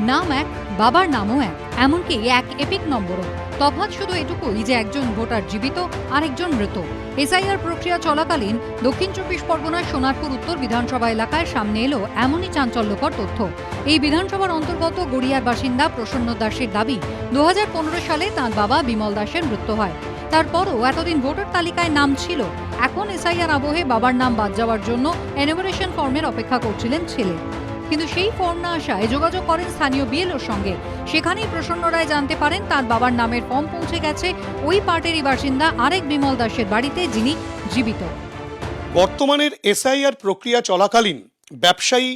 নাম এক, বাবার নামও এক, এমনকি এক এপিক নম্বরও। তফাৎ শুধু এটুকুই যে একজন ভোটার জীবিত, আরেকজন মৃত। এসআইআর প্রক্রিয়া চলাকালীন দক্ষিণ চব্বিশ পরগনার সোনারপুর উত্তর বিধানসভা এলাকায় সামনে এলো এমনই চাঞ্চল্যকর তথ্য। এই বিধানসভার অন্তর্গত গড়িয়ার বাসিন্দা প্রসন্ন দাসের দাবি দু হাজার পনেরো সালে তাঁর বাবা বিমল দাসের মৃত্যু হয়। তারপরও এতদিন ভোটার তালিকায় নাম ছিল। এখন এসআইআর আবহে বাবার নাম বাদ যাওয়ার জন্য এনোভারেশন ফর্মের অপেক্ষা করছিলেন ছেলে। কিন্তু সেই ফর্ম না আসায় যোগাযোগ করেন স্থানীয় বিএলওর সঙ্গে। সেখানেই প্রসন্ন রায় জানতে পারেন, তার বাবার নামের ফর্ম পৌঁছে গেছে। ওই পার্টিরই বাসিন্দা আরেক বিমল দাসের বাড়িতে, যিনি জীবিত। বর্তমানের এসআইআর প্রক্রিয়া চলাকালীন ব্যবসায়ী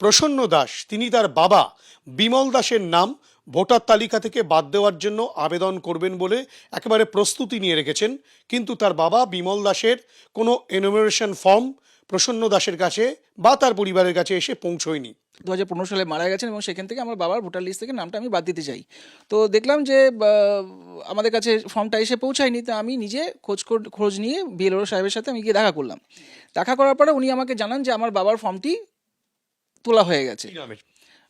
প্রসন্ন দাস, তিনি তার বাবা বিমল দাসের নাম ভোটার তালিকা থেকে বাদ দেওয়ার জন্য আবেদন করবেন বলে একেবারে প্রস্তুতি নিয়ে রেখেছেন। কিন্তু তার বাবা বিমল দাসের কোনো এনোমিনেশন ফর্ম প্রসন্ন দাসের কাছে বা তার পরিবারের কাছে এসে পৌঁছয়নি। দু হাজার পনেরো সালে মারা গেছেন এবং সেখান থেকে আমার বাবার ভোটার লিস্ট থেকে নামটা আমি বাদ দিতে চাই। তো দেখলাম যে আমাদের কাছে ফর্মটা এসে পৌঁছায়নি তো আমি নিজে খোঁজ খোঁজ নিয়ে বিএলও সাহেবের সাথে আমি গিয়ে দেখা করলাম। দেখা করার পরে উনি আমাকে জানান যে আমার বাবার ফর্মটি তোলা হয়ে গেছে।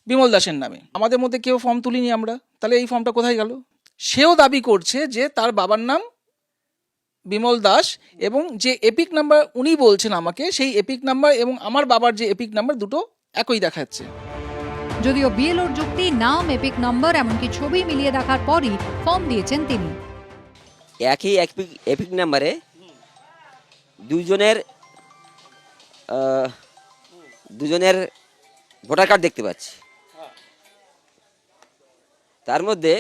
বিমল দাসের নামে। আমাদের মধ্যে কেউ ফর্ম তুলিনি আমরা। তাহলে এই ফর্মটা কোথায় গেল? সেও দাবি করছে যে তার বাবার নাম বিমল দাস এবং যে এপিক নাম্বার উনি বলছেন আমাকে সেই এপিক নাম্বার এবং আমার বাবার যে এপিক নাম্বার দুটো একই দেখাচ্ছে। যদিও বিএলওর যুক্তি নাম এপিক নম্বর এমনকি ছবি মিলিয়ে দেখার পরই ফর্ম দিয়েছেন তিনি। একই এপিক এপিক নাম্বারে দুজনের দুজনের ভোটার কার্ড দেখতে পাচ্ছি। তার মধ্যে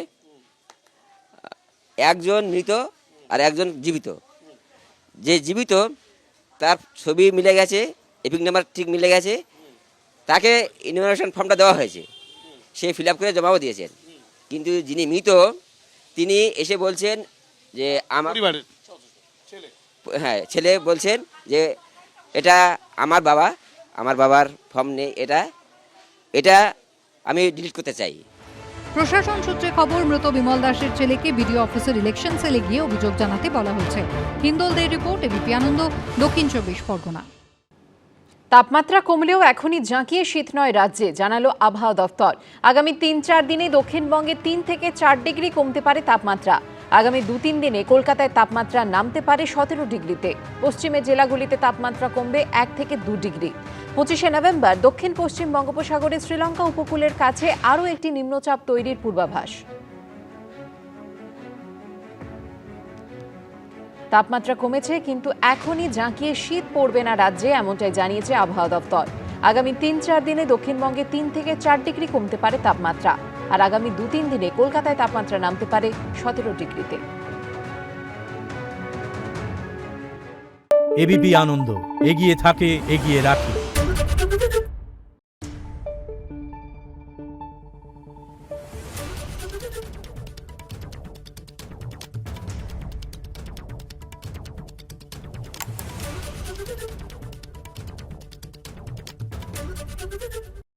একজন মৃত আর একজন জীবিত। যে জীবিত তার ছবি মিলে গেছে এপিক নাম্বার ঠিক মিলে গেছে তাকে ইনভিটেশন ফর্মটা দেওয়া হয়েছে। সে ফিল আপ করে জমাও দিয়েছেন কিন্তু যিনি মৃত তিনি এসে বলছেন যে আমার হ্যাঁ ছেলে বলছেন যে এটা আমার বাবা আমার বাবার ফর্ম নেই এটা এটা আমি ডিলিট করতে চাই। প্রশাসন সূত্রে খবর, মৃত বিমল দাসের ছেলেকে বিডিও অফিসের ইলেকশন সেলে গিয়ে অভিযোগ জানাতে বলা হয়েছে। হিন্দলদের রিপোর্ট, এবিপি আনন্দ, দক্ষিণ চব্বিশ পরগনা। তাপমাত্রা কমলেও এখনই জাঁকিয়ে শীত নয় রাজ্যে, জানালো আবহাওয়া দফতর আগামী তিন চার দিনে দক্ষিণবঙ্গে তিন থেকে চার ডিগ্রি কমতে পারে তাপমাত্রা। আগামী দু তিন দিনে কলকাতায় তাপমাত্রা নামতে পারে সতেরো ডিগ্রিতে। পশ্চিমের জেলাগুলিতে তাপমাত্রা কমবে এক থেকে দু ডিগ্রি। পঁচিশে নভেম্বর, দক্ষিণ পশ্চিম বঙ্গোপসাগরে শ্রীলঙ্কা উপকূলের কাছে আরও একটি নিম্নচাপ তৈরির পূর্বাভাস। তাপমাত্রা কমেছে, কিন্তু এখনই জাঁকিয়ে শীত পড়বে না রাজ্যে, এমনটাই জানিয়েছে আবহাওয়া দপ্তর। আগামী তিন চার দিনে দক্ষিণবঙ্গে তিন থেকে চার ডিগ্রি কমতে পারে তাপমাত্রা। আর আগামী দু তিন দিনে কলকাতায় তাপমাত্রা নামতে পারে সতেরো ডিগ্রিতে। এবিপি আনন্দ, এগিয়ে থাকে, এগিয়ে রাখে।